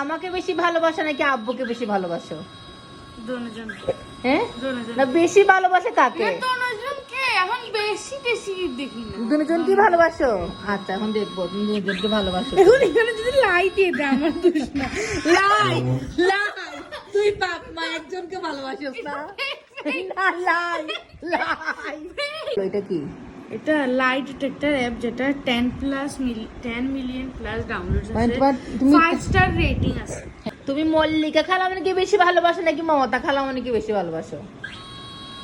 আমাকে বেশি ভালোবাসো নাকি আব্বুকে বেশি ভালোবাসো? হ্যাঁ? না বেশি ভালোবাসে কাকে? এখন বেশি বেশি দেখি না। দুজন কি ভালোবাসো? আচ্ছা এখন দেখব দুজনকে ভালোবাসো। এখন এখানে যদি লাই দিয়ে দেয় আমার দোষ না লাই লাই। তুই বাপ মা একজনকে ভালোবাসিস না? না লাই লাই। এটা কি? এটা লাইট ডিটেক্টর অ্যাপ যেটা ten plus ten million plus download আছে। ফাইভ স্টার রেটিং আছে। তুমি মল্লিকা খালামণিকে বেশি ভালোবাসো নাকি মমতা খালামণিকে বেশি ভালোবাসো?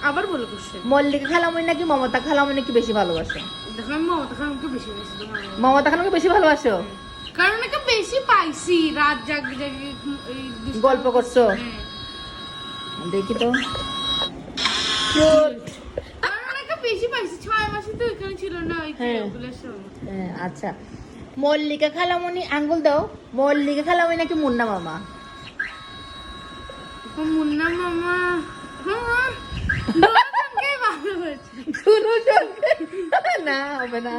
আবার বলো কোশ্চেন মল্লিকা খালামণি নাকি মমতা খালামণিকে বেশি ভালোবাসো? দেখো আমি মমতা খানকে বেশি বেশি তোমার মমতা খালামকে বেশি ভালোবাসো? কারণ একে বেশি পাইছি রাত জাগি জাগি গল্প করছ? হ্যাঁ। দেখি তো। বেশি পাইছি ছয় মাসে তো ছিল না ওই হ্যাঁ। ওগুলোর সময়। হ্যাঁ, আচ্ছা। মল্লিকা খালামণি আঙ্গুল দাও। মল্লিকা খালামণি নাকি মুন্না মামা? মুন্না মামা। হ্যাঁ দুজনকেই ভালো হয়েছে দুজনকে? না হবে না।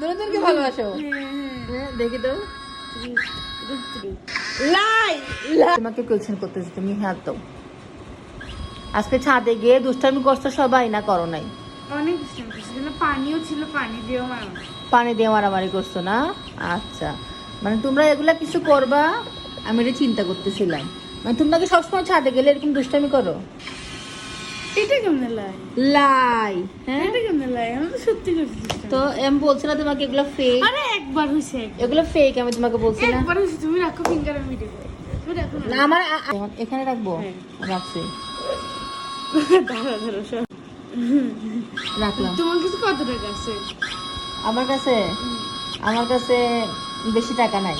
দুজনকে ভালোবাসো? হ্যাঁ, দেখি তো। লাই লাই। তোমাকে কোয়েশ্চেন করতেছি তুমি হ্যাঁ আজকে ছাদে গিয়ে দুষ্টামি করছ সবাই না করো নাই? অনেক দুষ্টামি করছে এখানে পানিও ছিল পানি দিয়েও পানি দিয়ে মারামারি করছ না? আচ্ছা। মানে তোমরা এগুলা কিছু করবা? আমি এটা চিন্তা করতেছিলাম মানে তোমরা কি সবসময় ছাদে গেলে এরকম দুষ্টামি করো? এটা কেমনে লাই লাই হ্যাঁ? এটা কেমনে লাই আমি তো সত্যি করছি তো আমি বলছি না তোমাকে এগুলো ফেক আরে একবার এগুলো ফেক আমি তোমাকে বলছি না। একবার তুমি রাখো ফিঙ্গার আমি ভিডিও না। না আমার এখানে রাখব? হ্যাঁ। রাখছি। দাঁড়া দাঁড়া সব রাখলাম। তোমার কাছে কত টাকা আছে? আমার কাছে আমার কাছে বেশি টাকা নাই।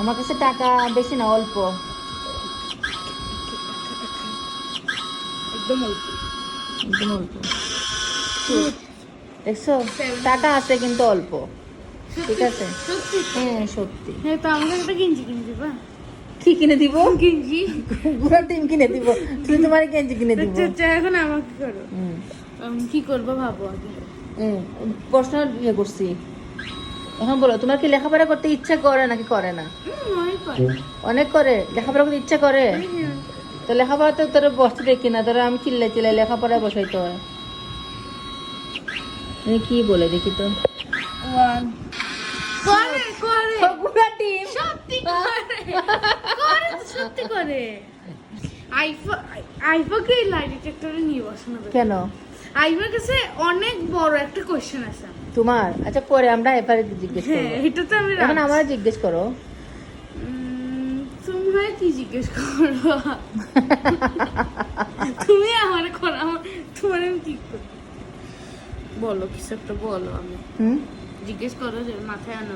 আমার কাছে টাকা বেশি না অল্প। একদম অল্প। একদম অল্প। দেখছ? টাকা আছে কিন্তু অল্প। ঠিক আছে? হ্যাঁ সত্যি। হ্যাঁ তো আমাকে একটা গেঞ্জি কিনে দিবা। কি কিনে দিব? গেঞ্জি। পুরো টিম কিনে দিব। তুই তোমার গেঞ্জি কিনে দিব। আচ্ছা আচ্ছা এখন আমাকে করো। কি করব ভাবো আগে। প্রশ্ন ইয়ে করছি। এখন বলো তোমার কি লেখাপড়া করতে ইচ্ছা করে নাকি করে না? অনেক করে। লেখাপড়া করতে ইচ্ছা করে। তো লেখাপড়া তো তোর বসতে দেখি না তোরা আমি চিল্লাই চিল্লাই লেখাপড়ায় বসাইতে হয় কি বলে দেখি তো? ওয়ান করে। করে পুরো টিম সত্যি করে। করে করে আইফোকে লাই ডিটেক্টরে নিয়ে বসানো কেন? আইফোর কাছে অনেক বড় একটা কোশ্চেন আছে। তোমার? আচ্ছা পরে আমরা এবারে জিজ্ঞেস হ্যাঁ করব। এটা তো আমি এখন আমরা জিজ্ঞেস করো। উম, তুমি কি জিজ্ঞেস করো? তুমি আমার করো আমার তোমার আমি কি করব বলো কিছু একটা বলো আমি। জিজ্ঞেস করো যে মাথায় আনো।